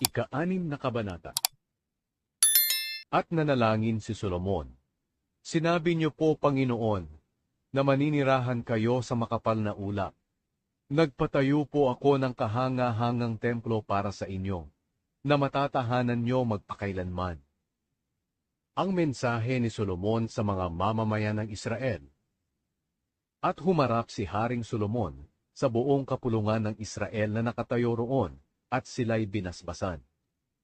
Ika-anim na kabanata. At nanalangin si Solomon. Sinabi niyo po, Panginoon, na maninirahan kayo sa makapal na ulap. Nagpatayo po ako ng kahanga-hangang templo para sa inyo, na matatahanan niyo magpakailanman. Ang mensahe ni Solomon sa mga mamamayan ng Israel. At humarap si Haring Solomon sa buong kapulungan ng Israel na nakatayo roon at sila'y binasbasan.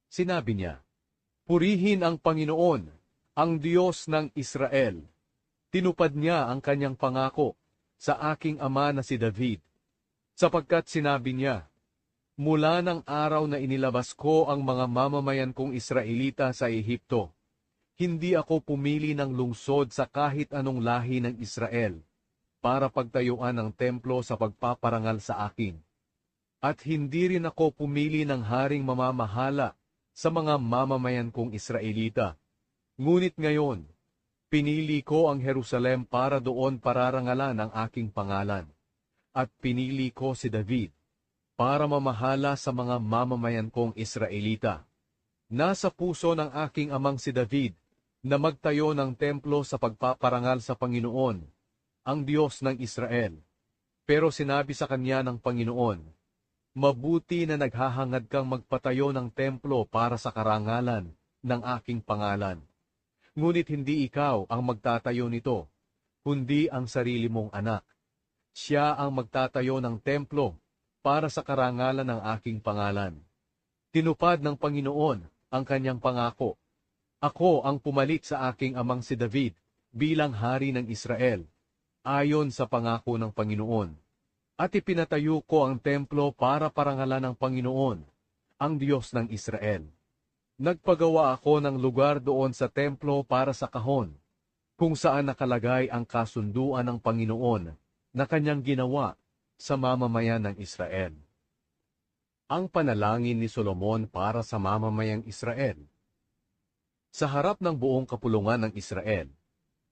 Sinabi niya, Purihin ang Panginoon, ang Diyos ng Israel. Tinupad niya ang kanyang pangako sa aking ama na si David, sapagkat sinabi niya, Mula ng araw na inilabas ko ang mga mamamayan kong Israelita sa Ehipto, hindi ako pumili ng lungsod sa kahit anong lahi ng Israel para pagtayuan ng templo sa pagpaparangal sa akin. At hindi rin ako pumili ng haring mamamahala sa mga mamamayan kong Israelita. Ngunit ngayon, pinili ko ang Jerusalem para doon pararangalan ang aking pangalan. At pinili ko si David para mamahala sa mga mamamayan kong Israelita. Nasa puso ng aking amang si David na magtayo ng templo sa pagpaparangal sa Panginoon, ang Diyos ng Israel. Pero sinabi sa kanya ng Panginoon, Mabuti na naghahangad kang magpatayo ng templo para sa karangalan ng aking pangalan. Ngunit hindi ikaw ang magtatayo nito, kundi ang sarili mong anak. Siya ang magtatayo ng templo para sa karangalan ng aking pangalan. Tinupad ng Panginoon ang kanyang pangako ako ang pumalit sa aking amang si David bilang hari ng Israel, ayon sa pangako ng Panginoon. At ipinatayo ko ang templo para parangalan ng Panginoon, ang Diyos ng Israel. Nagpagawa ako ng lugar doon sa templo para sa kahon, kung saan nakalagay ang kasunduan ng Panginoon na kanyang ginawa sa mamamayan ng Israel. Ang panalangin ni Solomon para sa mamamayang Israel sa harap ng buong kapulungan ng Israel,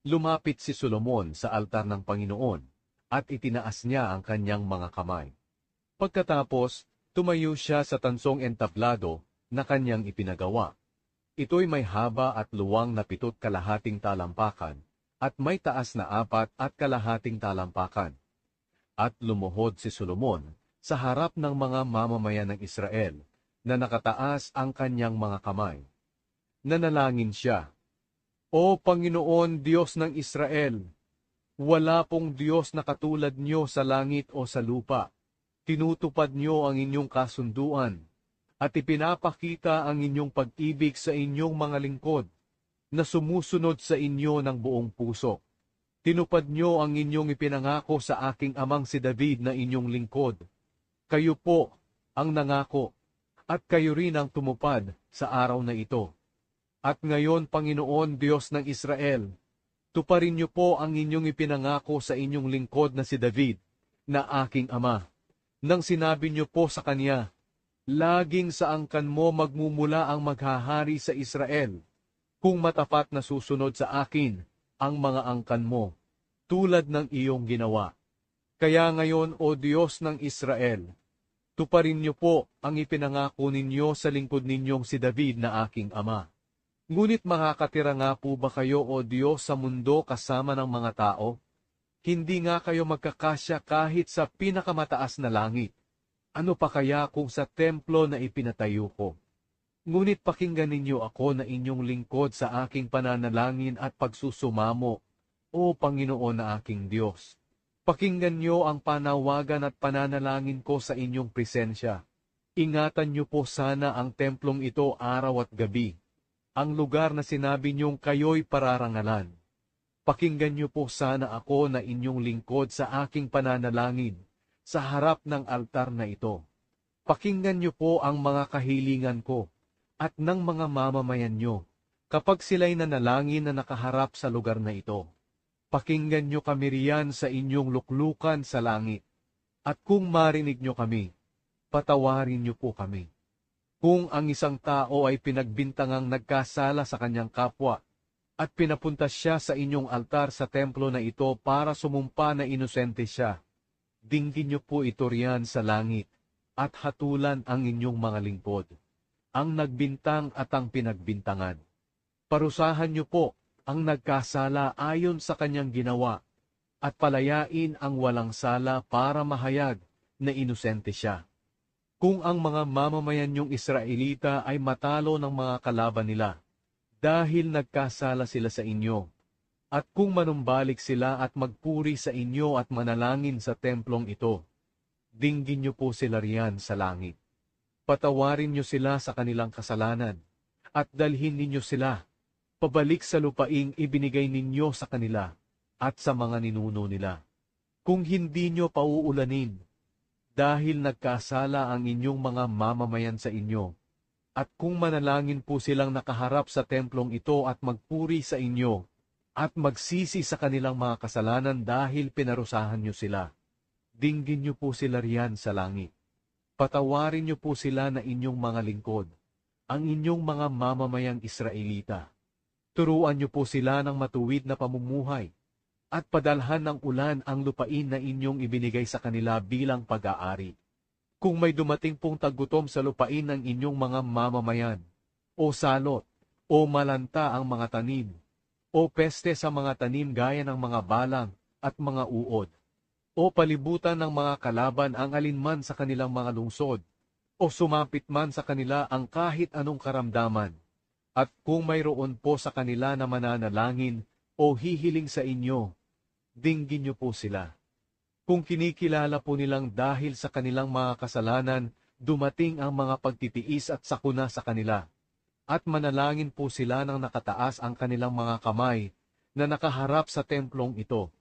lumapit si Solomon sa altar ng Panginoon at itinaas niya ang kanyang mga kamay. Pagkatapos, tumayo siya sa tansong entablado na kanyang ipinagawa. Ito'y may haba at luwang na pitot kalahating talampakan at may taas na apat at kalahating talampakan. At lumuhod si Solomon sa harap ng mga mamamayan ng Israel na nakataas ang kanyang mga kamay nanalangin siya. O Panginoon Diyos ng Israel, wala pong Diyos na katulad niyo sa langit o sa lupa. Tinutupad niyo ang inyong kasunduan at ipinapakita ang inyong pag-ibig sa inyong mga lingkod na sumusunod sa inyo ng buong puso. Tinupad niyo ang inyong ipinangako sa aking amang si David na inyong lingkod. Kayo po ang nangako at kayo rin ang tumupad sa araw na ito. At ngayon, Panginoon Diyos ng Israel, tuparin niyo po ang inyong ipinangako sa inyong lingkod na si David, na aking ama. Nang sinabi niyo po sa kanya, Laging sa angkan mo magmumula ang maghahari sa Israel, kung matapat na susunod sa akin ang mga angkan mo, tulad ng iyong ginawa. Kaya ngayon, O Diyos ng Israel, tuparin niyo po ang ipinangako ninyo sa lingkod ninyong si David na aking ama. Ngunit makakatira nga po ba kayo o Diyos sa mundo kasama ng mga tao? Hindi nga kayo magkakasya kahit sa pinakamataas na langit. Ano pa kaya kung sa templo na ipinatayo ko? Ngunit pakinggan ninyo ako na inyong lingkod sa aking pananalangin at pagsusumamo, O Panginoon na aking Diyos. Pakinggan niyo ang panawagan at pananalangin ko sa inyong presensya. Ingatan niyo po sana ang templong ito araw at gabi ang lugar na sinabi niyong kayo'y pararangalan. Pakinggan niyo po sana ako na inyong lingkod sa aking pananalangin sa harap ng altar na ito. Pakinggan niyo po ang mga kahilingan ko at ng mga mamamayan niyo kapag sila'y nanalangin na nakaharap sa lugar na ito. Pakinggan niyo kami riyan sa inyong luklukan sa langit. At kung marinig niyo kami, patawarin niyo po kami. Kung ang isang tao ay pinagbintangang nagkasala sa kanyang kapwa, at pinapunta siya sa inyong altar sa templo na ito para sumumpa na inosente siya, dinggin niyo po ito riyan sa langit, at hatulan ang inyong mga lingkod. ang nagbintang at ang pinagbintangan. Parusahan niyo po ang nagkasala ayon sa kanyang ginawa, at palayain ang walang sala para mahayag na inosente siya. Kung ang mga mamamayan niyong Israelita ay matalo ng mga kalaban nila, dahil nagkasala sila sa inyo, at kung manumbalik sila at magpuri sa inyo at manalangin sa templong ito, dinggin niyo po sila riyan sa langit. Patawarin niyo sila sa kanilang kasalanan, at dalhin ninyo sila pabalik sa lupaing ibinigay ninyo sa kanila at sa mga ninuno nila. Kung hindi nyo pauulanin, dahil nagkasala ang inyong mga mamamayan sa inyo, at kung manalangin po silang nakaharap sa templong ito at magpuri sa inyo, at magsisi sa kanilang mga kasalanan dahil pinarusahan nyo sila, dinggin nyo po sila riyan sa langit. Patawarin nyo po sila na inyong mga lingkod, ang inyong mga mamamayang Israelita. Turuan niyo po sila ng matuwid na pamumuhay at padalhan ng ulan ang lupain na inyong ibinigay sa kanila bilang pag-aari. Kung may dumating pong taggutom sa lupain ng inyong mga mamamayan, o salot, o malanta ang mga tanim, o peste sa mga tanim gaya ng mga balang at mga uod, o palibutan ng mga kalaban ang alinman sa kanilang mga lungsod, o sumapit man sa kanila ang kahit anong karamdaman, at kung mayroon po sa kanila na mananalangin o hihiling sa inyo, dinggin niyo po sila. Kung kinikilala po nilang dahil sa kanilang mga kasalanan, dumating ang mga pagtitiis at sakuna sa kanila, at manalangin po sila ng nakataas ang kanilang mga kamay na nakaharap sa templong ito.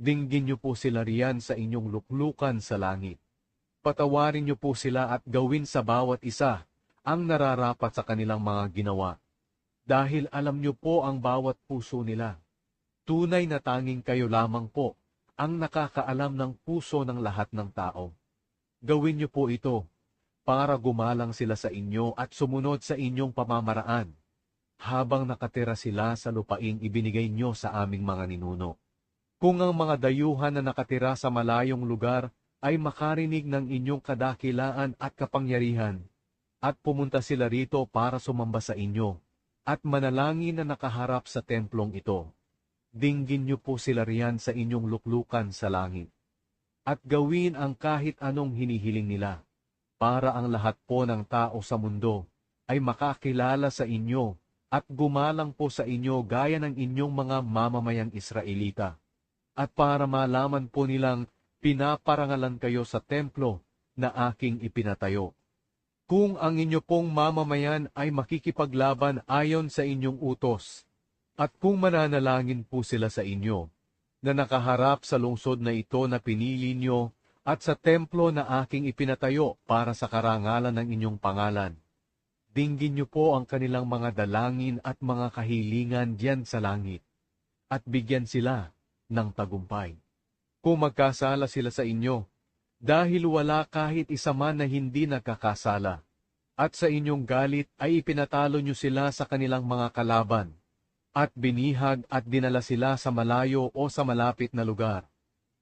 Dinggin niyo po sila riyan sa inyong luklukan sa langit. Patawarin niyo po sila at gawin sa bawat isa ang nararapat sa kanilang mga ginawa. Dahil alam niyo po ang bawat puso nila. Tunay na tanging kayo lamang po ang nakakaalam ng puso ng lahat ng tao. Gawin niyo po ito para gumalang sila sa inyo at sumunod sa inyong pamamaraan habang nakatira sila sa lupaing ibinigay niyo sa aming mga ninuno. Kung ang mga dayuhan na nakatira sa malayong lugar ay makarinig ng inyong kadakilaan at kapangyarihan, at pumunta sila rito para sumamba sa inyo, at manalangin na nakaharap sa templong ito. Dinggin niyo po sila riyan sa inyong luklukan sa langit, at gawin ang kahit anong hinihiling nila, para ang lahat po ng tao sa mundo ay makakilala sa inyo at gumalang po sa inyo gaya ng inyong mga mamamayang Israelita, at para malaman po nilang pinaparangalan kayo sa templo na aking ipinatayo. Kung ang inyo pong mamamayan ay makikipaglaban ayon sa inyong utos, at kung mananalangin po sila sa inyo, na nakaharap sa lungsod na ito na pinili nyo, at sa templo na aking ipinatayo para sa karangalan ng inyong pangalan, dinggin niyo po ang kanilang mga dalangin at mga kahilingan diyan sa langit, at bigyan sila ng tagumpay. Kung magkasala sila sa inyo, dahil wala kahit isa man na hindi nakakasala. At sa inyong galit ay ipinatalo nyo sila sa kanilang mga kalaban, at binihag at dinala sila sa malayo o sa malapit na lugar.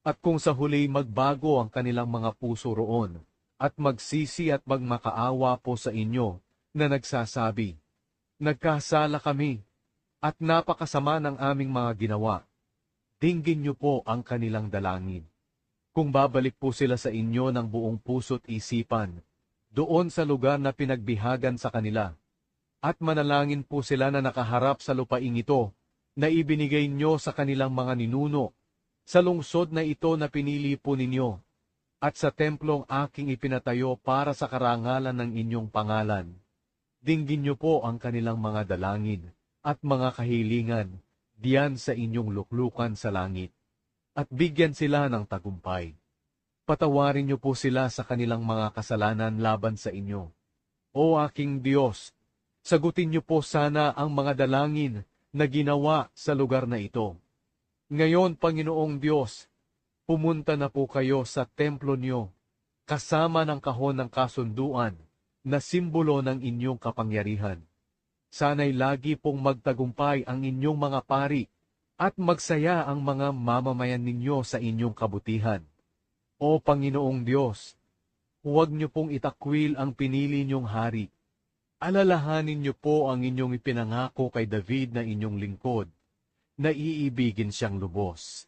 At kung sa huli magbago ang kanilang mga puso roon, at magsisi at magmakaawa po sa inyo, na nagsasabi, Nagkasala kami, at napakasama ng aming mga ginawa. Dinggin niyo po ang kanilang dalangin kung babalik po sila sa inyo ng buong puso't isipan, doon sa lugar na pinagbihagan sa kanila, at manalangin po sila na nakaharap sa lupaing ito, na ibinigay nyo sa kanilang mga ninuno, sa lungsod na ito na pinili po ninyo, at sa templong aking ipinatayo para sa karangalan ng inyong pangalan. Dinggin nyo po ang kanilang mga dalangin at mga kahilingan diyan sa inyong luklukan sa langit at bigyan sila ng tagumpay. Patawarin niyo po sila sa kanilang mga kasalanan laban sa inyo. O aking Diyos, sagutin niyo po sana ang mga dalangin na ginawa sa lugar na ito. Ngayon, Panginoong Diyos, pumunta na po kayo sa templo niyo, kasama ng kahon ng kasunduan na simbolo ng inyong kapangyarihan. Sana'y lagi pong magtagumpay ang inyong mga pari at magsaya ang mga mamamayan ninyo sa inyong kabutihan. O Panginoong Diyos, huwag niyo pong itakwil ang pinili niyong hari, alalahanin niyo po ang inyong ipinangako kay David na inyong lingkod, na iibigin siyang lubos.